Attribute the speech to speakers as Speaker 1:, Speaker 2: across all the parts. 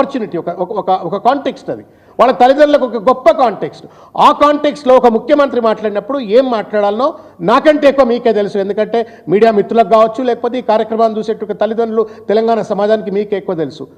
Speaker 1: Opportunity ఒక ఒక- ఒక కాంటెక్స్ట్ అది. వాళ్ళ తల్లిదండ్రులకు ఒక గొప్ప కాంటెక్స్ట్ ఆ కాంటెక్స్ట్లో ఒక ముఖ్యమంత్రి మాట్లాడినప్పుడు ఏం మాట్లాడాలనో నాకంటే ఎక్కువ మీకే తెలుసు. ఎందుకంటే మీడియా మిత్రులకు కావచ్చు లేకపోతే ఈ కార్యక్రమాన్ని చూసేట్టు తల్లిదండ్రులు తెలంగాణ సమాజానికి మీకే ఎక్కువ తెలుసు.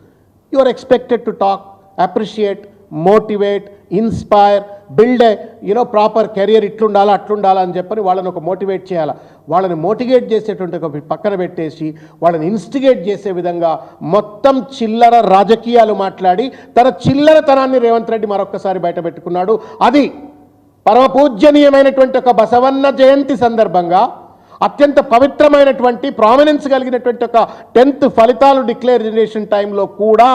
Speaker 1: You are expected to talk appreciate motivate inspire build a you know proper career ఇట్లుండాలా అట్లుండాలా అని చెప్పని వాళ్ళని ఒక మోటివేట్ చేయాలా. వాళ్ళని మోటివేట్ చేసేటువంటి ఒక పక్కన పెట్టేసి వాళ్ళని ఇన్స్టిగేట్ చేసే విధంగా మొత్తం చిల్లర రాజకీయాలు మాట్లాడి తన చిల్లరతనాన్ని రేవంత్ రెడ్డి మరొక్కసారి బయట పెట్టుకున్నాడు. అది పరమపూజ్యనీయమైనటువంటి ఒక బసవన్న జయంతి సందర్భంగా అత్యంత పవిత్రమైనటువంటి ప్రామినెన్స్ కలిగినటువంటి ఒక టెన్త్ ఫలితాలు డిక్లేరేషన్ టైంలో కూడా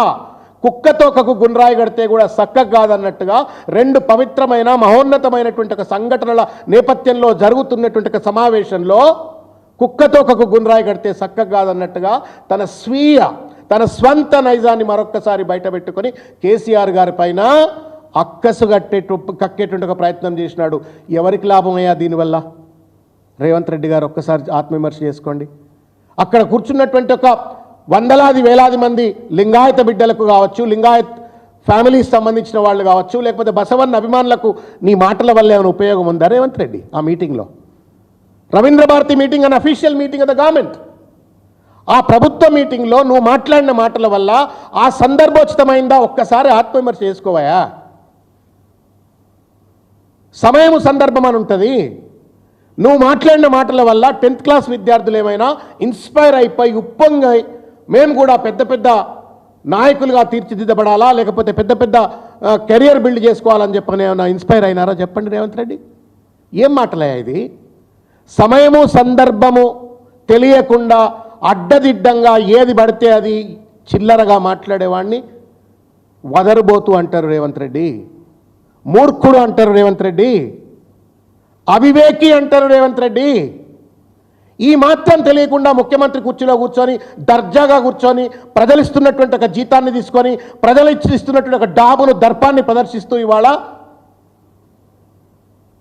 Speaker 1: కుక్కతో గుండ్రాయి కడితే కూడా సక్క కాదన్నట్టుగా రెండు పవిత్రమైన మహోన్నతమైనటువంటి ఒక సంఘటనల నేపథ్యంలో జరుగుతున్నటువంటి ఒక సమావేశంలో కుక్కతో గుండ్రాయి కడితే సక్క కాదన్నట్టుగా తన స్వీయ తన స్వంత నైజాన్ని మరొక్కసారి బయట పెట్టుకొని కేసీఆర్ గారి పైన అక్కసు కట్టేటు కక్కేటువంటి ఒక ప్రయత్నం చేసినాడు. ఎవరికి లాభమయ్యా దీనివల్ల? రేవంత్ రెడ్డి గారు ఒక్కసారి ఆత్మవిమర్శ చేసుకోండి. అక్కడ కూర్చున్నటువంటి ఒక వందలాది వేలాది మంది లింగాయత బిడ్డలకు కావచ్చు లింగాయత్ ఫ్యామిలీస్ సంబంధించిన వాళ్ళు కావచ్చు లేకపోతే బసవన్న అభిమానులకు నీ మాటల వల్ల ఏమైనా ఉపయోగం ఉందా? రేవంత్ రెడ్డి ఆ మీటింగ్లో. Ravindra Bharathi meeting unofficial meeting of the government ఆ ప్రభుత్వ మీటింగ్లో నువ్వు మాట్లాడిన మాటల వల్ల ఆ సందర్భోచితమైందా? ఒక్కసారి ఆత్మవిమర్శ చేసుకోవాయా? సమయము సందర్భం అని ఉంటుంది. నువ్వు మాట్లాడిన మాటల వల్ల టెన్త్ క్లాస్ విద్యార్థులు ఏమైనా ఇన్స్పైర్ అయిపోయి ఉప్పొంగై మేము కూడా పెద్ద పెద్ద నాయకులుగా తీర్చిదిద్దబడాలా? లేకపోతే పెద్ద పెద్ద కెరియర్ బిల్డ్ చేసుకోవాలని చెప్పని ఏమైనా ఇన్స్పైర్ అయినారా? చెప్పండి రేవంత్ రెడ్డి. ఏం మాటలే ఇది? సమయము సందర్భము తెలియకుండా అడ్డదిడ్డంగా ఏది పడితే అది చిల్లరగా మాట్లాడేవాడిని వదరుబోతు అంటారు రేవంత్ రెడ్డి. మూర్ఖుడు అంటారు రేవంత్ రెడ్డి. అవివేకి అంటారు రేవంత్ రెడ్డి. ఈ మాత్రం తెలియకుండా ముఖ్యమంత్రి కుర్చీలో కూర్చొని దర్జాగా కూర్చొని ప్రజలు ఇస్తున్నటువంటి ఒక జీతాన్ని తీసుకొని ప్రజలు ఇస్తున్నటువంటి ఒక డాబును దర్పాన్ని ప్రదర్శిస్తూ ఇవాళ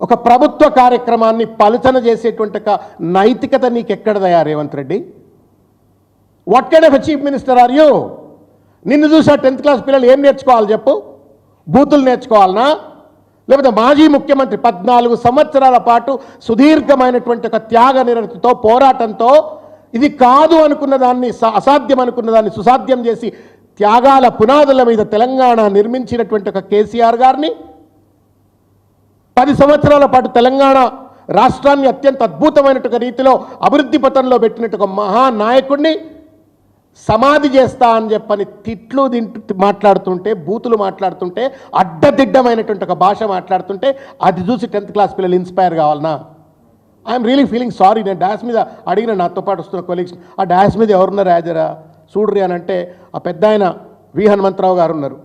Speaker 1: ఒక ప్రభుత్వ కార్యక్రమాన్ని పలుచన చేసేటువంటి ఒక నైతికత నీకెక్కడదయా Revanth Reddy? What kind of chief minister are you నిన్ను చూసా టెన్త్ క్లాస్ పిల్లలు ఏం నేర్చుకోవాలి చెప్పు? బూతులు నేర్చుకోవాలనా? లేకపోతే మాజీ ముఖ్యమంత్రి పద్నాలుగు సంవత్సరాల పాటు సుదీర్ఘమైనటువంటి ఒక త్యాగ నిరతితో పోరాటంతో ఇది కాదు అనుకున్న దాన్ని అసాధ్యం అనుకున్న దాన్ని సుసాధ్యం చేసి త్యాగాల పునాదుల మీద తెలంగాణ నిర్మించినటువంటి ఒక కేసీఆర్ గారిని పది సంవత్సరాల పాటు తెలంగాణ రాష్ట్రాన్ని అత్యంత అద్భుతమైనటువంటి రీతిలో అభివృద్ధి పథంలో పెట్టినట్టు ఒక మహానాయకుడిని సమాధి చేస్తా అని చెప్పని తిట్లు తింటు మాట్లాడుతుంటే బూతులు మాట్లాడుతుంటే అడ్డదిడ్డమైనటువంటి ఒక భాష మాట్లాడుతుంటే అది చూసి టెన్త్ క్లాస్ పిల్లలు ఇన్స్పైర్ కావాలనా? ఐఎమ్ రియలీ ఫీలింగ్ సారీ నేను డాన్స్ మీద అడిగిన నాతో పాటు వస్తున్న కొలీగ్స్ ఆ డాన్స్ మీద ఎవరున్నారు రాజరా? చూడ్రి అని అంటే ఆ పెద్ద ఆయన వి. హనుమంతరావు గారు ఉన్నారు.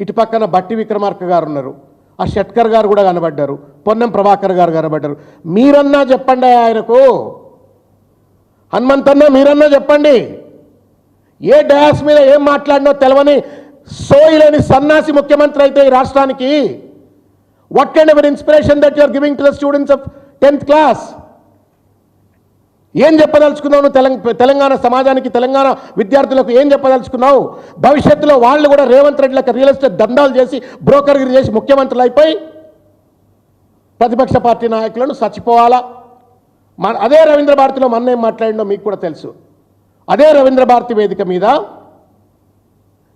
Speaker 1: ఇటు పక్కన బట్టి విక్రమార్క గారు ఉన్నారు. ఆ షట్కర్ గారు కూడా కనబడ్డారు. పొన్నం ప్రభాకర్ గారు కనబడ్డారు. మీరన్నా చెప్పండి ఆయనకు. హనుమంతన్నా మీరన్నా చెప్పండి. ఏ డయాస్ మీద ఏం మాట్లాడినో తెలవని సోయిలేని సన్నాసి ముఖ్యమంత్రి అయితే ఈ రాష్ట్రానికి. What kind of inspiration that you're giving to the students of tenth class ఏం చెప్పదలుచుకున్నావు నువ్వు తెలంగాణ సమాజానికి తెలంగాణ విద్యార్థులకు ఏం చెప్పదలుచుకున్నావు? భవిష్యత్తులో వాళ్ళు కూడా రేవంత్ రెడ్డిలకు రియల్ ఎస్టేట్ దందాలు చేసి బ్రోకర్గిరి చేసి ముఖ్యమంత్రులు అయిపోయి ప్రతిపక్ష పార్టీ నాయకులను చచ్చిపోవాలా? మన అదే రవీంద్ర భారతిలో మన ఏం మాట్లాడిండో మీకు కూడా తెలుసు. అదే రవీంద్ర భారతి వేదిక మీద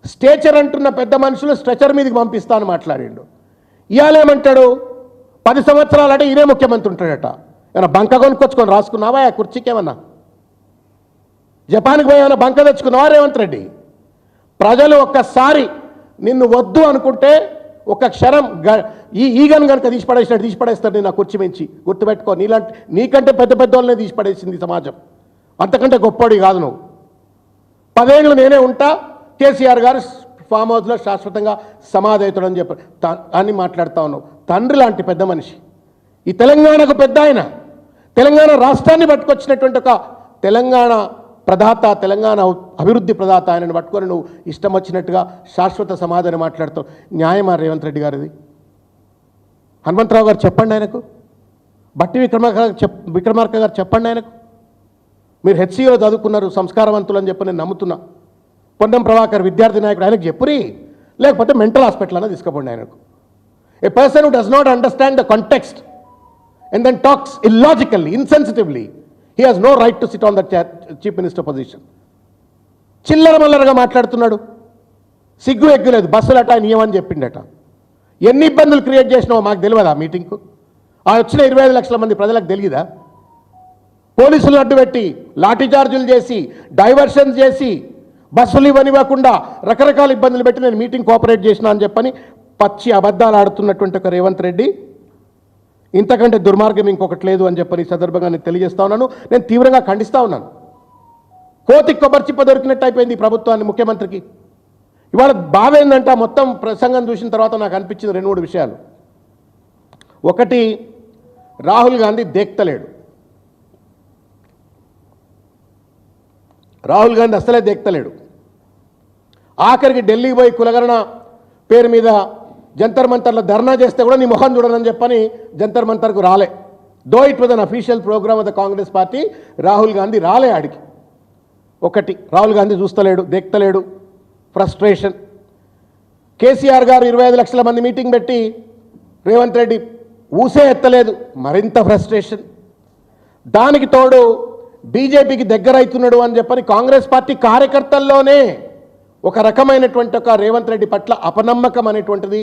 Speaker 1: స్టేచర్ అంటున్న పెద్ద మనుషులు స్ట్రెచర్ మీదకి పంపిస్తాను మాట్లాడిండు. ఇవాళేమంటాడు పది సంవత్సరాలు అంటే ఈయనే ముఖ్యమంత్రి ఉంటాడట. ఏమన్నా బంక కొనుక్కొచ్చుకొని రాసుకున్నావా? ఆ కుర్చీకి ఏమన్నా? జపాన్కి పోయి ఏమైనా బంక తెచ్చుకున్నావా రేవంత్ రెడ్డి? ప్రజలు ఒక్కసారి నిన్ను వద్దు అనుకుంటే ఒక క్షణం గ- ఈ ఈగను కనుక తీసి పడేసినట్టు తీసి నేను ఆ కుర్చీ మించి. గుర్తుపెట్టుకో నీలాంటి నీకంటే పెద్ద పెద్ద వాళ్ళనే తీసి పడేసింది సమాజం. అంతకంటే గొప్పవాడి కాదు నువ్వు. పదేళ్ళు నేనే ఉంటా కేసీఆర్ గారు ఫామ్ హౌస్లో శాశ్వతంగా సమాధి అవుతాడని చెప్పి అని మాట్లాడుతా ఉన్నావు. తండ్రి లాంటి పెద్ద మనిషి. ఈ తెలంగాణకు పెద్ద ఆయన. తెలంగాణ రాష్ట్రాన్ని పట్టుకొచ్చినటువంటి ఒక తెలంగాణ ప్రదాత తెలంగాణ అభివృద్ధి ప్రదాత ఆయనను పట్టుకొని నువ్వు ఇష్టం వచ్చినట్టుగా శాశ్వత సమాధానం మాట్లాడుతావు. న్యాయమా రేవంత్ రెడ్డి గారిది? హనుమంతరావు గారు చెప్పండి ఆయనకు. బట్టి విక్రమార్క చెప్ విక్రమార్క గారు చెప్పండి ఆయనకు. మీరు హెచ్సిలో చదువుకున్నారు సంస్కారవంతులు అని చెప్పి నేను నమ్ముతున్నా. పొన్నం ప్రభాకర్ విద్యార్థి నాయకుడు ఆయనకు చెప్పురి. లేకపోతే మెంటల్ హాస్పిటల్ అన్న తీసుకుపోండి ఆయనకు. A person who does not understand the context and then talks illogically insensitively he has no right to sit on the chief minister position చిల్లర మల్లరగా మాట్లాడుతున్నాడు. సిగ్గు ఎగ్గులేదు బస్సులట ఆయన ఏమని చెప్పిండట? ఎన్ని ఇబ్బందులు క్రియేట్ చేసినావో మాకు తెలియదా మీటింగ్కు? ఆ వచ్చిన ఇరవై ఐదు లక్షల మంది ప్రజలకు తెలియదా? పోలీసులు అడ్డుపెట్టి లాఠీచార్జులు చేసి డైవర్షన్ చేసి బస్సులు ఇవ్వనివ్వకుండా రకరకాల ఇబ్బందులు పెట్టి నేను మీటింగ్ కోఆపరేట్ చేసిన అని చెప్పని పచ్చి అబద్ధాలు ఆడుతున్నటువంటి ఒక రేవంత్ రెడ్డి. ఇంతకంటే దుర్మార్గం ఇంకొకటి లేదు అని చెప్పని సందర్భంగా నేను తెలియజేస్తా ఉన్నాను. నేను తీవ్రంగా ఖండిస్తా ఉన్నాను. కోతి కొబ్బరి చిప్ప దొరికినట్టు అయిపోయింది ప్రభుత్వాన్ని ముఖ్యమంత్రికి. ఇవాళ బావేందంట మొత్తం ప్రసంగం చూసిన తర్వాత నాకు అనిపించింది రెండు మూడు విషయాలు. ఒకటి రాహుల్ గాంధీ దేక్తలేడు. రాహుల్ గాంధీ అసలే దెక్కలేడు ఆఖరికి ఢిల్లీకి పోయి కులగరణ పేరు మీద జంతర్ మంతర్లో ధర్నా చేస్తే కూడా నీ ముఖం చూడనని చెప్పని జంతర్ మంతర్కు రాలే. Though it was an official program of the Congress party Rahul Gandhi రాలే ఆడికి. ఒకటి రాహుల్ గాంధీ చూస్తలేడు దేక్తలేడు. ఫ్రస్ట్రేషన్ కేసీఆర్ గారు ఇరవై ఐదు లక్షల మంది మీటింగ్ పెట్టి రేవంత్ రెడ్డి ఊసే ఎత్తలేదు. మరింత ఫ్రస్ట్రేషన్ దానికి తోడు బీజేపీకి దగ్గరవుతున్నాడు అని చెప్పని కాంగ్రెస్ పార్టీ కార్యకర్తల్లోనే ఒక రకమైనటువంటి ఒక రేవంత్ రెడ్డి పట్ల అపనమ్మకం అనేటువంటిది.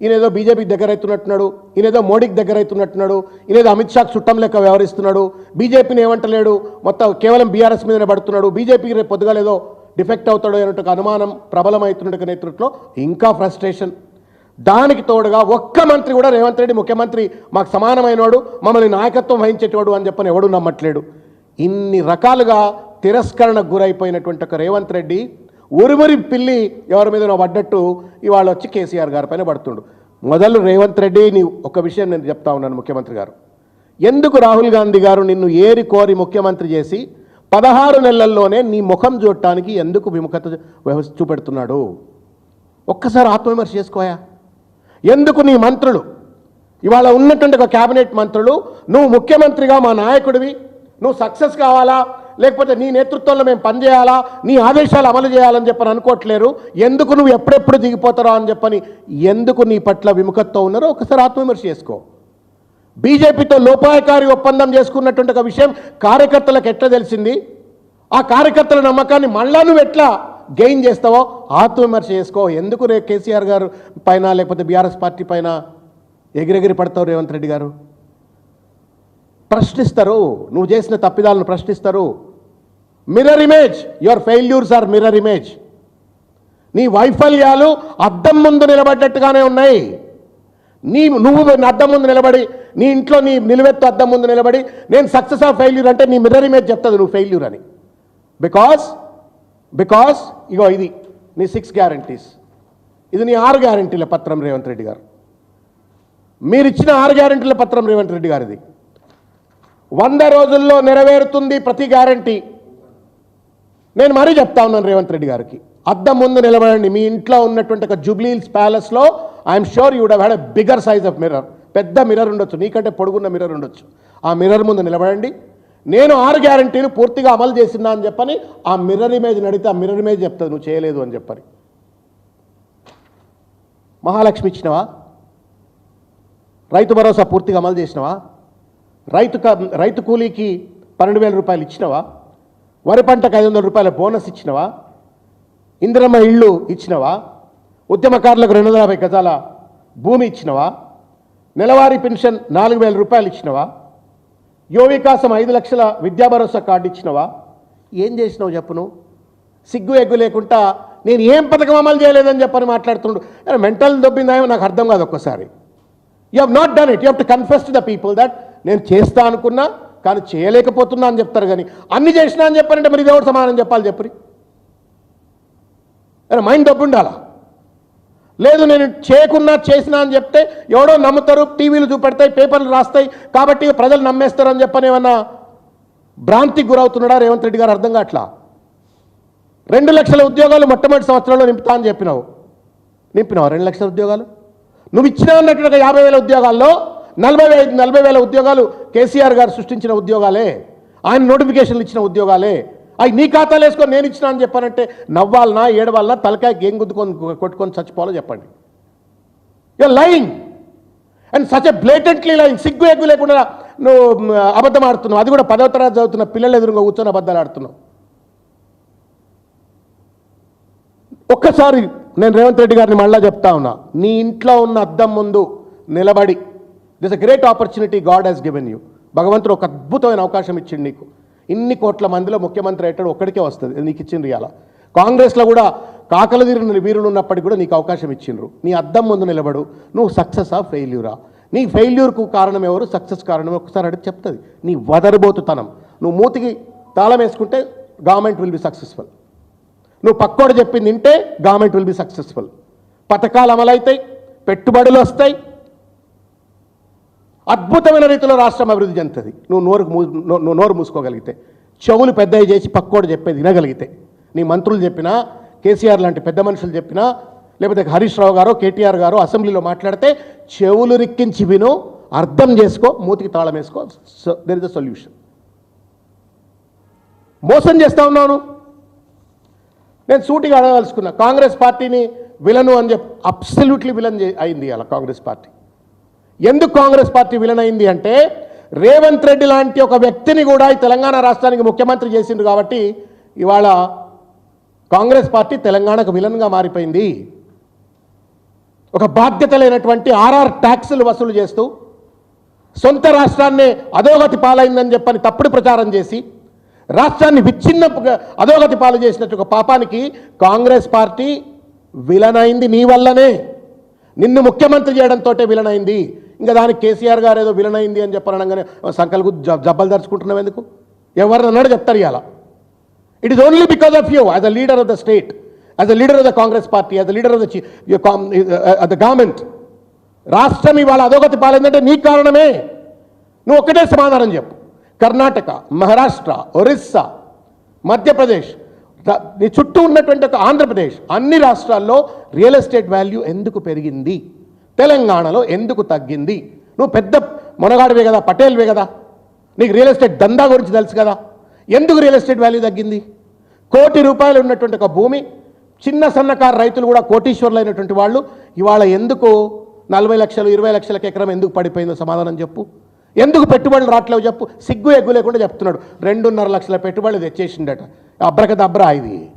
Speaker 1: ఈయనేదో బీజేపీకి దగ్గరవుతున్నట్టున్నాడు ఈయనేదో మోడీకి దగ్గరవుతున్నట్టున్నాడు ఈయనేదో అమిత్ షాకు చుట్టం లెక్క వ్యవహరిస్తున్నాడు బీజేపీని ఏమంటలేడు మొత్తం కేవలం బీఆర్ఎస్ మీదనే పడుతున్నాడు బీజేపీకి రేపు పొద్దుగాలేదో డిఫెక్ట్ అవుతాడు అనేటువంటి అనుమానం ప్రబలమవుతున్నట్టు నేతృత్వంలో ఇంకా ఫ్రస్ట్రేషన్. దానికి తోడుగా ఒక్క మంత్రి కూడా రేవంత్ రెడ్డి ముఖ్యమంత్రి మాకు సమానమైనవాడు మమ్మల్ని నాయకత్వం వహించేటవాడు అని చెప్పని ఎవడు నమ్మట్లేడు. ఇన్ని రకాలుగా తిరస్కరణకు గురైపోయినటువంటి ఒక రేవంత్ రెడ్డి ఉరిమరి పిల్లి ఎవరి మీద పడ్డట్టు ఇవాళ వచ్చి కేసీఆర్ గారి పైన పడుతుండు. మొదలు రేవంత్ రెడ్డి నీ ఒక విషయం నేను చెప్తా ఉన్నాను ముఖ్యమంత్రి గారు. ఎందుకు రాహుల్ గాంధీ గారు నిన్ను ఏరి కోరి ముఖ్యమంత్రి చేసి పదహారు నెలల్లోనే నీ ముఖం చూడటానికి ఎందుకు విముఖత చూపెడుతున్నాడు? ఒక్కసారి ఆత్మవిమర్శ చేసుకోయా? ఎందుకు నీ మంత్రులు ఇవాళ ఉన్నటువంటి ఒక క్యాబినెట్ మంత్రులు నువ్వు ముఖ్యమంత్రిగా మా నాయకుడివి నువ్వు సక్సెస్ కావాలా? లేకపోతే నీ నేతృత్వంలో మేము పనిచేయాలా? నీ ఆదేశాలు అమలు చేయాలని చెప్పని అనుకోవట్లేరు. ఎందుకు నువ్వు ఎప్పుడెప్పుడు దిగిపోతారో అని చెప్పని ఎందుకు నీ పట్ల విముఖతతో ఉన్నారో ఒకసారి ఆత్మవిమర్శ చేసుకో. బీజేపీతో లోపాయకారి ఒప్పందం చేసుకున్నటువంటి ఒక విషయం కార్యకర్తలకు ఎట్లా తెలిసింది? ఆ కార్యకర్తల నమ్మకాన్ని మళ్ళా నువ్వు ఎట్లా గెయిన్ చేస్తావో ఆత్మవిమర్శ చేసుకో. ఎందుకు రే కేసీఆర్ గారు పైన లేకపోతే బీఆర్ఎస్ పార్టీ పైన ఎగిరెగిరి పడతావు రేవంత్ రెడ్డి గారు? ప్రశ్నిస్తారు. నువ్వు చేసిన తప్పిదాలను ప్రశ్నిస్తారు. Mirror image your failures are mirror image నీ వైఫల్యాలు అద్దం ముందు నిలబడ్డట్టుగానే ఉన్నాయి. నీ నువ్వు అద్దం ముందు నిలబడి నీ ఇంట్లో నీ నిలువెత్తు అద్దం ముందు నిలబడి నేను సక్సెస్ ఆఫ్ ఫెయిల్యూర్ అంటే నీ మిర్రర్ ఇమేజ్ చెప్తుంది నువ్వు ఫెయిల్యూర్ అని. బికాస్ బికాస్ ఇగో ఇది నీ సిక్స్ గ్యారంటీస్ ఇది నీ ఆరు గ్యారంటీల పత్రం రేవంత్ రెడ్డి గారు. మీరు ఇచ్చిన ఆరు గ్యారంటీల పత్రం రేవంత్ రెడ్డి గారిది. వంద రోజుల్లో నెరవేరుతుంది ప్రతి గ్యారంటీ. నేను మరీ చెప్తా ఉన్నాను రేవంత్ రెడ్డి గారికి. అద్దం ముందు నిలబడండి. మీ ఇంట్లో ఉన్నటువంటి ఒక జూబ్లీల్స్ ప్యాలెస్లో I'm sure you had a bigger size of mirror పెద్ద మిర్రర్ ఉండొచ్చు. నీకంటే పొడుగున్న మిర్రర్ ఉండొచ్చు. ఆ మిర్రర్ ముందు నిలబడండి. నేను ఆరు గ్యారంటీని పూర్తిగా అమలు చేసినా అని చెప్పని ఆ మిర్రర్ ఇమేజ్ నడితే ఆ మిర్రర్ ఇమేజ్ చెప్తుంది నువ్వు చేయలేదు అని చెప్పని. మహాలక్ష్మి ఇచ్చినవా? రైతు భరోసా పూర్తిగా అమలు చేసినవా? రైతు రైతు కూలీకి పన్నెండు వేల రూపాయలు ఇచ్చినవా? వరి పంటకు ఐదు వందల రూపాయల బోనస్ ఇచ్చినవా? ఇందిరమ్మ ఇళ్ళు ఇచ్చినవా? ఉద్యమకారులకు రెండు వందల యాభై గజాల భూమి ఇచ్చినవా? నెలవారీ పెన్షన్ నాలుగు వేల రూపాయలు ఇచ్చినవా? యువవికాసం ఐదు లక్షల విద్యా భరోసా కార్డు ఇచ్చినవా? ఏం చేసినావు చెప్పును సిగ్గు ఎగ్గు లేకుండా నేను ఏం పథకం అమలు చేయలేదని చెప్పని మాట్లాడుతున్నాడు మెంటల్ దొబ్బిందేమో నాకు అర్థం కాదు ఒక్కసారి. You have not done it you have to confess to the people that నేను చేస్తా అనుకున్నా కానీ చేయలేకపోతున్నా అని చెప్తారు కానీ అన్ని చేసినా అని చెప్పారంటే మరి దేవుడు సమానం చెప్పాలి చెప్పరి? అరే మైండ్ డబ్బు ఉండాలా లేదు నేను చేయకున్నా చేసినా అని చెప్తే ఎవడో నమ్ముతారు టీవీలు చూపెడతాయి పేపర్లు రాస్తాయి కాబట్టి ప్రజలు నమ్మేస్తారు అని చెప్పని ఏమన్నా భ్రాంతికి గురవుతున్నాడా రేవంత్ రెడ్డి గారు? అర్థం కావట్లా? రెండు లక్షల ఉద్యోగాలు మొట్టమొదటి సంవత్సరంలో నింపుతా అని చెప్పినావు. నింపినావు రెండు లక్షల ఉద్యోగాలు? నువ్వు ఇచ్చినా అన్నట్టుగా యాభై వేల ఉద్యోగాల్లో నలభై ఐదు నలభై వేల ఉద్యోగాలు కేసీఆర్ గారు సృష్టించిన ఉద్యోగాలే. ఆయన నోటిఫికేషన్లు ఇచ్చిన ఉద్యోగాలే. అవి నీ ఖాతాలు వేసుకొని నేను ఇచ్చిన అని చెప్పానంటే నవ్వాలనా ఏడవాలనా తలకాయకి ఏం గుద్దుకొని కొట్టుకొని చచ్చిపోవాలో చెప్పండి. You're lying and such a blatantly lying సిగ్గు ఎగ్గు లేకుండా నువ్వు అబద్ధం ఆడుతున్నావు. అది కూడా పదవ తరగతి చదువుతున్న పిల్లలు ఎదురుగా కూర్చొని అబద్ధాలు ఆడుతున్నావు. ఒక్కసారి నేను రేవంత్ రెడ్డి గారిని మళ్ళా చెప్తా ఉన్నా. నీ ఇంట్లో ఉన్న అద్దం ముందు నిలబడి this a great opportunity God has given you భగవంతుడు ఒక అద్భుతమైన అవకాశం ఇచ్చిండు నీకు. ఇన్ని కోట్ల మందిలో ముఖ్యమంత్రి అయ్యేటాడు ఒక్కడికే వస్తుంది. నీకు ఇచ్చిండ్రు ఇవాళ కాంగ్రెస్లో కూడా కాకలు తీరిన వీరులు ఉన్నప్పటికీ కూడా నీకు అవకాశం ఇచ్చిండ్రు. నీ అద్దం ముందు నిలబడు. నువ్వు సక్సెస్ ఆ ఫెయిల్యూరా నీ ఫెయిల్యూర్కు కారణం ఎవరు? సక్సెస్ కారణం ఒకసారి అడిగి చెప్తుంది. నీ వదరబోతుతనం. నువ్వు మూతికి తాళం వేసుకుంటే గవర్నమెంట్ విల్ బి సక్సెస్ఫుల్ నువ్వు పక్కోడు చెప్పింది వింటే గవర్నమెంట్ విల్ బి సక్సెస్ఫుల్ పథకాలు అమలవుతాయి పెట్టుబడులు వస్తాయి అద్భుతమైన రీతిలో రాష్ట్రం అభివృద్ధి చెందుతుంది. నువ్వు నోరు మూ- నువ్వు నోరు మూసుకోగలిగితే. చెవులు పెద్దవి చేసి పక్కోడు చెప్పేది వినగలిగితే. నీ మంత్రులు చెప్పినా కేసీఆర్ లాంటి పెద్ద మనుషులు చెప్పినా లేకపోతే హరీష్ రావు గారు కేటీఆర్ గారు అసెంబ్లీలో మాట్లాడితే చెవులు రిక్కించి విను అర్థం చేసుకో మూతికి తాళం వేసుకో దెర్ ఇస్ అ సొల్యూషన్ మోసం చేస్తా ఉన్నాను. నేను సూటిగా అడగదలుచుకున్నా కాంగ్రెస్ పార్టీని విలను అని చెప్పి అబ్సల్యూట్లీ విలన్ అయింది అలా కాంగ్రెస్ పార్టీ. ఎందుకు కాంగ్రెస్ పార్టీ విలనైంది అంటే రేవంత్ రెడ్డి లాంటి ఒక వ్యక్తిని కూడా ఈ తెలంగాణ రాష్ట్రానికి ముఖ్యమంత్రి చేసిండు కాబట్టి ఇవాళ కాంగ్రెస్ పార్టీ తెలంగాణకు విలన్గా మారిపోయింది. ఒక బాధ్యత లేనటువంటి ఆర్ఆర్ ట్యాక్సులు వసూలు చేస్తూ సొంత రాష్ట్రాన్నే అధోగతి పాలైందని చెప్పని తప్పుడు ప్రచారం చేసి రాష్ట్రాన్ని విచ్ఛిన్న అధోగతి పాలు చేసినట్టు ఒక పాపానికి కాంగ్రెస్ పార్టీ విలన్ అయింది నీ వల్లనే. నిన్ను ముఖ్యమంత్రి చేయడంతో విలన్ అయింది ఇంకా దానికి కేసీఆర్ గారు ఏదో విలన్ అయింది అని చెప్పని అనగానే సంకల్కు జబ్బలు దరుచుకుంటున్నాం ఎందుకు? ఎవరిని అన్నాడు చెప్తారు ఇవాళ it is only because of you as a leader of the state as a leader of the Congress party as a leader of the government రాష్ట్రం ఇవాళ అధోగతి పాలైందంటే నీ కారణమే. నువ్వు ఒక్కటే సమాధానం చెప్పు. కర్ణాటక మహారాష్ట్ర ఒరిస్సా మధ్యప్రదేశ్ నీ చుట్టూ ఉన్నటువంటి ఒక ఆంధ్రప్రదేశ్ అన్ని రాష్ట్రాల్లో రియల్ ఎస్టేట్ వాల్యూ ఎందుకు పెరిగింది? తెలంగాణలో ఎందుకు తగ్గింది? నువ్వు పెద్ద మొనగాడివే కదా పటేల్వే కదా. నీకు రియల్ ఎస్టేట్ దందా గురించి తెలుసు కదా. ఎందుకు రియల్ ఎస్టేట్ వాల్యూ తగ్గింది? కోటి రూపాయలు ఉన్నటువంటి ఒక భూమి చిన్న సన్నకారు రైతులు కూడా కోటీశ్వర్లు అయినటువంటి వాళ్ళు ఇవాళ ఎందుకు నలభై లక్షలు ఇరవై లక్షలకు ఎకరం ఎందుకు పడిపోయిందో సమాధానం చెప్పు. ఎందుకు పెట్టుబడులు రావట్లేవు చెప్పు. సిగ్గు ఎగ్గు లేకుండా చెప్తున్నాడు. రెండున్నర లక్షల పెట్టుబడులు తెచ్చేసిండట. అబ్రకదబ్రా ఇది.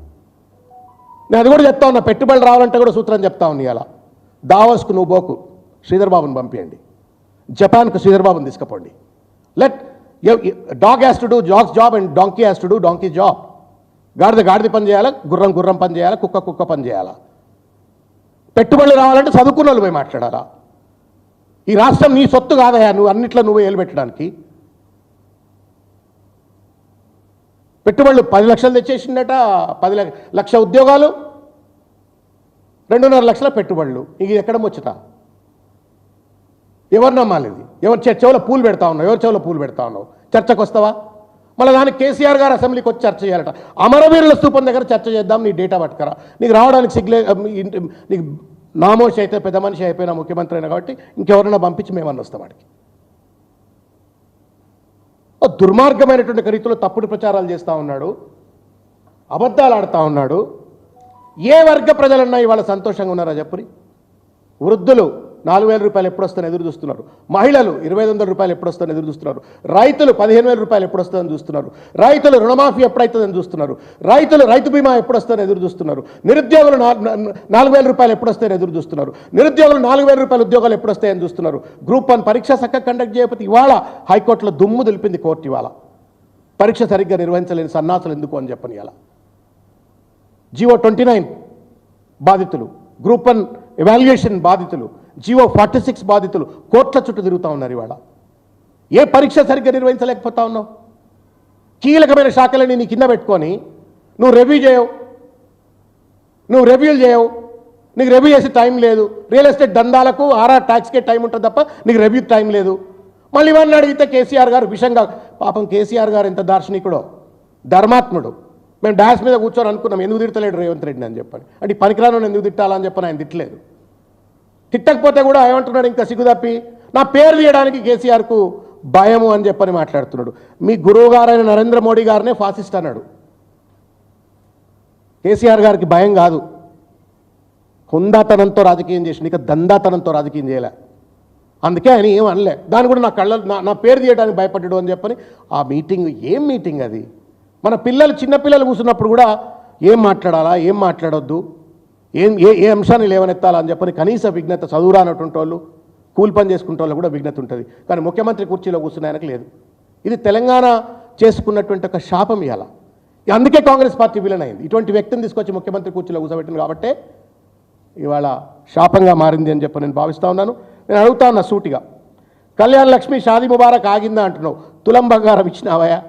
Speaker 1: నేను అది కూడా చెప్తా ఉన్నా. పెట్టుబడులు రావాలంటే కూడా సూత్రం చెప్తా ఉన్నా ఇలా దావస్కు నువ్వు పోకు శ్రీధర్ బాబుని పంపించండి జపాన్కు శ్రీధర్ బాబుని తీసుకుపోండి. Let dog has to do dog's job and donkey has to do donkey job. గాడిద గాడిద పని చేయాలా? గుర్రం గుర్రం పని చేయాలా? కుక్క కుక్క పని చేయాలా? పెట్టుబడులు రావాలంటే చదువుకున్న వాళ్ళు పోయి మాట్లాడాలా? ఈ రాష్ట్రం నీ సొత్తు కాదయా నువ్వు అన్నిట్లో నువ్వు ఏలుబెట్టడానికి పెట్టుబడులు పది లక్షలు తెచ్చేసిండట పది లక్ష లక్ష ఉద్యోగాలు. రెండున్నర లక్షల పెట్టుబడులు. ఇది ఎక్కడ ముచ్చట? ఎవరు నమ్మాలి ఇది? ఎవరు చె- పూలు పెడతా ఉన్నావు? ఎవరి చెవులో పూలు పెడతా ఉన్నావు? చర్చకు వస్తావా? మళ్ళీ దానికి కేసీఆర్ గారు అసెంబ్లీకి వచ్చి చర్చ చేయాలట. అమరవీరుల స్థూపం దగ్గర చర్చ చేద్దాం నీ డేటా పట్టుకరా. నీకు రావడానికి సిగ్లే నీకు నామోషి అయితే పెద్ద మనిషి అయిపోయినా ముఖ్యమంత్రి అయినా కాబట్టి ఇంకెవరైనా పంపించి మేమన్నా వస్తాం వాడికి. దుర్మార్గమైనటువంటి రీతిలో తప్పుడు ప్రచారాలు చేస్తూ ఉన్నాడు. అబద్ధాలు ఆడుతూ ఉన్నాడు. ఏ వర్గ ప్రజలన్నా ఇవాళ సంతోషంగా ఉన్నారా చెప్పురి వృద్ధులు నాలుగు వేల రూపాయలు ఎప్పుడు వస్తాయని ఎదురు చూస్తున్నారు. మహిళలు ఇరవై ఐదు వందల రూపాయలు ఎప్పుడు వస్తాయని ఎదురు చూస్తున్నారు. రైతులు పదిహేను వేల రూపాయలు ఎప్పుడు వస్తుందని చూస్తున్నారు. రైతులు రుణమాఫీ ఎప్పుడైతుందని చూస్తున్నారు. రైతులు రైతు బీమా ఎప్పుడు వస్తుందని ఎదురు చూస్తున్నారు. నిరుద్యోగులు నాలుగు వేల రూపాయలు ఎప్పుడు వస్తాయని ఎదురు చూస్తున్నారు. నిరుద్యోగులు నాలుగు వేల రూపాయల ఉద్యోగాలు ఎప్పుడు వస్తాయని చూస్తున్నారు. గ్రూప్ వన్ పరీక్ష చక్కగా కండక్ట్ చేయకపోతే ఇవాళ హైకోర్టులో దుమ్ము దులిపింది కోర్టు ఇవాళ. పరీక్ష సరిగ్గా నిర్వహించలేని సన్నాసులు ఎందుకు అని చెప్పని ఇలా జియో ట్వంటీ నైన్ బాధితులు గ్రూప్ వన్ ఎవాల్యుయేషన్ బాధితులు జియో ఫార్టీ సిక్స్ బాధితులు కోట్ల చుట్టూ తిరుగుతూ ఉన్నారు ఇవాళ. ఏ పరీక్ష సరిగ్గా నిర్వహించలేకపోతా ఉన్నావు? కీలకమైన శాఖలని నీ కింద పెట్టుకొని నువ్వు రివ్యూ చేయవు. నువ్వు రివ్యూలు చేయవు. నీకు రివ్యూ చేసే టైం లేదు. రియల్ ఎస్టేట్ దందాలకు ఆర్ఆర్ ట్యాక్స్కే టైం ఉంటుంది తప్ప నీకు రివ్యూ టైం లేదు. మళ్ళీ ఇవన్నీ అడిగితే కేసీఆర్ గారు విషంగా పాపం కేసీఆర్ గారు ఎంత దార్శనికుడో ధర్మాత్ముడు. మేము డాష్ మీద కూర్చొని అనుకున్నాం ఎందుకు తిడతలేడు రేవంత్ రెడ్డిని అని చెప్పని. అంటే పనికిరాను ఎందుకు తిట్టాలని చెప్పని ఆయన తిట్టలేదు. తిట్టకపోతే కూడా ఏమంటున్నాడు ఇంకా సిగ్గుదప్పి నా పేరు తీయడానికి కేసీఆర్కు భయము అని చెప్పని మాట్లాడుతున్నాడు. మీ గురువు గారైన నరేంద్ర మోడీ గారినే ఫాసిస్ట్ అన్నాడు. కేసీఆర్ గారికి భయం కాదు. హుందాతనంతో రాజకీయం చేసిండు ఇక దందాతనంతో రాజకీయం చేయలే. అందుకే ఆయన ఏం అనలే. దాని కూడా నా కళ్ళ నా నా పేరు తీయడానికి భయపడ్డాడు అని చెప్పని ఆ మీటింగ్ ఏం మీటింగ్ అది? మన పిల్లలు చిన్నపిల్లలు కూర్చున్నప్పుడు కూడా ఏం మాట్లాడాలా ఏం మాట్లాడొద్దు? ఏం ఏ ఏ అంశాన్ని లేవనెత్తాలా అని చెప్పని కనీస విఘ్నత చదువురా అన్నటువంటి వాళ్ళు కూలి పని చేసుకుంటే వాళ్ళు కూడా విఘ్నత ఉంటుంది. కానీ ముఖ్యమంత్రి కుర్చీలో కూర్చున్న ఆయనకు లేదు. ఇది తెలంగాణ చేసుకున్నటువంటి ఒక శాపం ఇవాళ. అందుకే కాంగ్రెస్ పార్టీ విలనైంది. ఇటువంటి వ్యక్తిని తీసుకొచ్చి ముఖ్యమంత్రి కుర్చీలో కూర్చోబెట్టింది కాబట్టి ఇవాళ శాపంగా మారింది అని చెప్పి నేను భావిస్తూ ఉన్నాను. నేను అడుగుతా ఉన్నా సూటిగా. కళ్యాణ్ లక్ష్మి షాదీ ముబారక్ ఆగిందా అంటున్నావు. తులం బంగారం ఇచ్చినావయా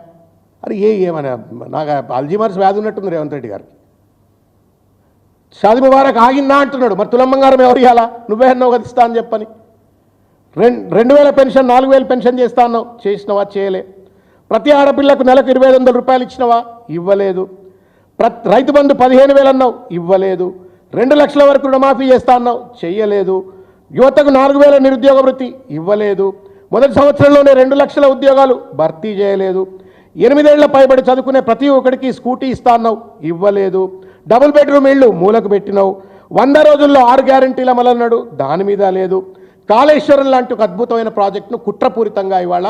Speaker 1: అరే ఏ ఏమన్నా నాకు అల్జీమర్స్ వ్యాధి ఉన్నట్టుంది రేవంత్ రెడ్డి గారికి. షాది ముబారక్ ఆగిందా అంటున్నాడు. మరి తులమ్మంగారం ఎవరు ఇవ్వాలా నువ్వే అన్నావు కదా ఇస్తా అని చెప్పని. రెండు రెండు వేల పెన్షన్ నాలుగు వేలు పెన్షన్ చేస్తా అన్నావు. చేసినవా? చేయలే. ప్రతి ఆడపిల్లకు నెలకు ఇరవై ఐదు వందల రూపాయలు ఇచ్చినవా? ఇవ్వలేదు. ప్రతి రైతు బంధు పదిహేను వేలు అన్నావు. ఇవ్వలేదు. రెండు లక్షల వరకు రుణమాఫీ చేస్తా అన్నావు. చెయ్యలేదు. యువతకు నాలుగు వేల నిరుద్యోగ వృత్తి ఇవ్వలేదు. మొదటి సంవత్సరంలోనే రెండు లక్షల ఉద్యోగాలు భర్తీ చేయలేదు. ఎనిమిదేళ్ళ పైబడి చదువుకునే ప్రతి ఒక్కడికి స్కూటీ ఇస్తా అన్నావు ఇవ్వలేదు. డబుల్ బెడ్రూమ్ ఇళ్ళు మూలకు పెట్టినావు. వంద రోజుల్లో ఆరు గ్యారంటీల అమలన్నాడు దాని మీద లేదు. కాళేశ్వరం లాంటి ఒక అద్భుతమైన ప్రాజెక్టును కుట్రపూరితంగా ఇవాళ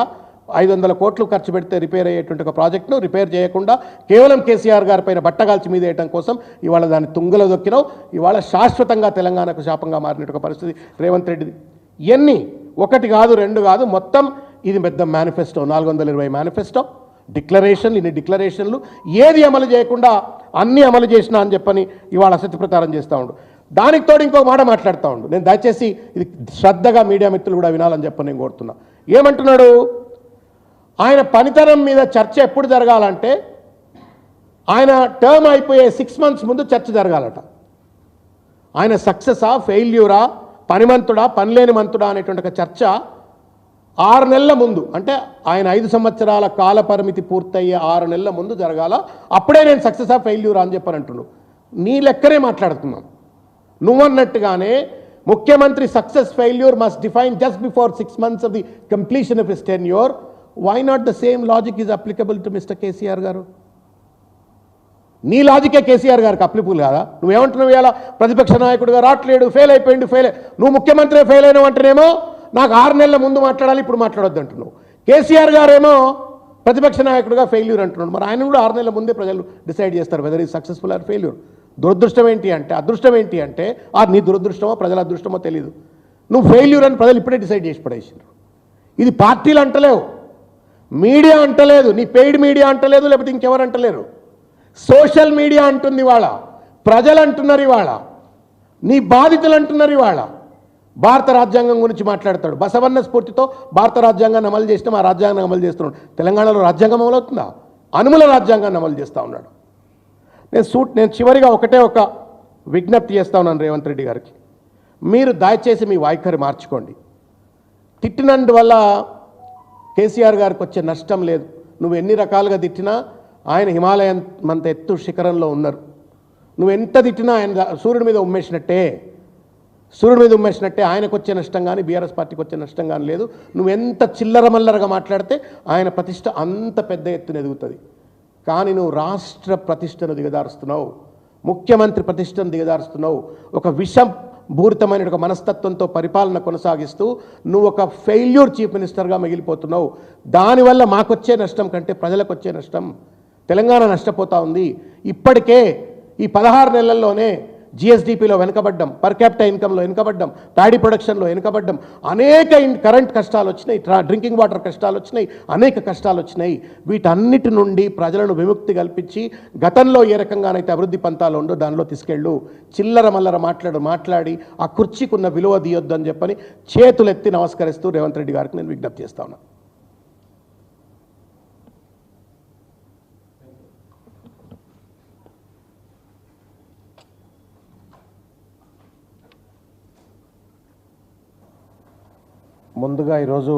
Speaker 1: ఐదు వందల కోట్లు ఖర్చు పెడితే రిపేర్ అయ్యేటువంటి ఒక ప్రాజెక్టును రిపేర్ చేయకుండా కేవలం కేసీఆర్ గారి పైన బట్టగాల్చి మీద వేయడం కోసం ఇవాళ దాన్ని తుంగలో దొక్కినావు. ఇవాళ శాశ్వతంగా తెలంగాణకు శాపంగా మారినట్టు ఒక పరిస్థితి రేవంత్ రెడ్డిది. ఎన్ని? ఒకటి కాదు రెండు కాదు మొత్తం ఇది పెద్ద మేనిఫెస్టో నాలుగు వందల ఇరవై మేనిఫెస్టో డిక్లరేషన్లు ఇన్ని డిక్లరేషన్లు ఏది అమలు చేయకుండా అన్నీ అమలు చేసినా అని చెప్పని ఇవాళ అసత్య ప్రచారం చేస్తూ ఉండు. దానికి తోడు ఇంకో మాట మాట్లాడుతూ ఉండు. నేను దయచేసి ఇది శ్రద్ధగా మీడియా మిత్రులు కూడా వినాలని చెప్పని నేను కోరుతున్నా. ఏమంటున్నాడు? ఆయన పనితనం మీద చర్చ ఎప్పుడు జరగాలంటే ఆయన టర్మ్ అయిపోయే సిక్స్ మంత్స్ ముందు చర్చ జరగాలట. ఆయన సక్సెసా ఫెయిల్యూరా పనిమంతుడా పనిలేని మంతుడా అనేటువంటి ఒక చర్చ ఆరు నెలల ముందు అంటే ఆయన ఐదు సంవత్సరాల కాల పరిమితి పూర్తయ్యే ఆరు నెలల ముందు జరగాల. అప్పుడే నేను సక్సెస్ ఆఫ్ ఫెయిల్యూర్ అని చెప్పని అంటున్నావు నీ లెక్కనే మాట్లాడుతున్నాం. నువ్వన్నట్టుగానే ముఖ్యమంత్రి success failure must define just before six months of the completion of his tenure why not the same logic is applicable to mister KCR garu? నీ లాజికే కేసీఆర్ గారికి అప్లికబుల్ కాదా? నువ్వేమంటున్నావు ఇవాళ? ప్రతిపక్ష నాయకుడిగా రావట్లేడు ఫెయిల్ అయిపోయింది ఫెయిల్ నువ్వు ముఖ్యమంత్రి ఫెయిల్ అయినావు అంటేనేమో నాకు ఆరు నెలల ముందు మాట్లాడాలి ఇప్పుడు మాట్లాడొద్దు అంటున్నావు. కేసీఆర్ గారేమో ప్రతిపక్ష నాయకుడిగా ఫెయిల్యూర్ అంటున్నాడు. మరి ఆయన కూడా ఆరు నెలల ముందే ప్రజలు డిసైడ్ చేస్తారు వెదర్ ఈ సక్సెస్ఫుల్ ఆర్ ఫెయిల్యూర్ దురదృష్టం ఏంటి అంటే అదృష్టం ఏంటి అంటే ఆ నీ దురదృష్టమో ప్రజల అదృష్టమో తెలియదు నువ్వు ఫెయిల్యూర్ అని ప్రజలు ఇప్పుడే డిసైడ్ చేసి పడేసారు ఇది పార్టీలు అంటలేవు. మీడియా అంటలేదు. నీ పెయిడ్ మీడియా అంటలేదు లేకపోతే ఇంకెవరు అంటలేరు. సోషల్ మీడియా అంటుంది ఇవాళ. ప్రజలు అంటున్నారు ఇవాళ. నీ బాధితులు అంటున్నారు ఇవాళ. భారత రాజ్యాంగం గురించి మాట్లాడతాడు. బసవన్న స్ఫూర్తితో భారత రాజ్యాంగాన్ని అమలు చేసిన మా రాజ్యాంగాన్ని అమలు చేస్తున్నాడు. తెలంగాణలో రాజ్యాంగం అమలవుతుందా? అనుముల రాజ్యాంగాన్ని అమలు చేస్తూ ఉన్నాడు. నేను సూట్ నేను చివరిగా ఒకటే ఒక విజ్ఞప్తి చేస్తా ఉన్నాను రేవంత్ రెడ్డి గారికి. మీరు దయచేసి మీ వైఖరి మార్చుకోండి. తిట్టినందువల్ల కేసీఆర్ గారికి వచ్చే నష్టం లేదు. నువ్వు ఎన్ని రకాలుగా తిట్టినా ఆయన హిమాలయం అంత ఎత్తు శిఖరంలో ఉన్నారు. నువ్వు ఎంత తిట్టినా ఆయన సూర్యుడి మీద ఉమ్మేసినట్టే. సూర్యుడి మీద ఉమ్మేసినట్టే ఆయనకు వచ్చే నష్టం కానీ బీఆర్ఎస్ పార్టీకి వచ్చే నష్టం కానీ లేదు. నువ్వు ఎంత చిల్లర మల్లరగా మాట్లాడితే ఆయన ప్రతిష్ట అంత పెద్ద ఎత్తున ఎదుగుతుంది. కానీ నువ్వు రాష్ట్ర ప్రతిష్టను దిగదారుస్తున్నావు ముఖ్యమంత్రి ప్రతిష్టను దిగదారుస్తున్నావు ఒక విషం భూరితమైన ఒక మనస్తత్వంతో పరిపాలన కొనసాగిస్తూ నువ్వు ఒక ఫెయిల్యూర్ చీఫ్ మినిస్టర్గా మిగిలిపోతున్నావు. దానివల్ల మాకొచ్చే నష్టం కంటే ప్రజలకు వచ్చే నష్టం. తెలంగాణ నష్టపోతా ఉంది. ఇప్పటికే ఈ పదహారు నెలల్లోనే జిఎస్డిపిలో వెనుకబడ్డం పర్ క్యాపిటల్ ఇన్కంలో వెనుకబడ్డం ప్యాడీ ప్రొడక్షన్లో వెనుకబడ్డం అనేక కరెంట్ కష్టాలు వచ్చినాయి ట్రా డ్రింకింగ్ వాటర్ కష్టాలు వచ్చినాయి అనేక కష్టాలు వచ్చినాయి. వీటన్నిటి నుండి ప్రజలను విముక్తి కల్పించి గతంలో ఏ రకంగానైతే అభివృద్ధి పంతాలు ఉండో దానిలో తీసుకెళ్ళు. చిల్లర మల్లర మాట్లాడు మాట్లాడి ఆ కుర్చీకున్న విలువ తీయొద్దని అని చెప్పని చేతులెత్తి నమస్కరిస్తూ రేవంత్ రెడ్డి గారికి నేను విజ్ఞప్తి చేస్తా ముందుగా ఈరోజు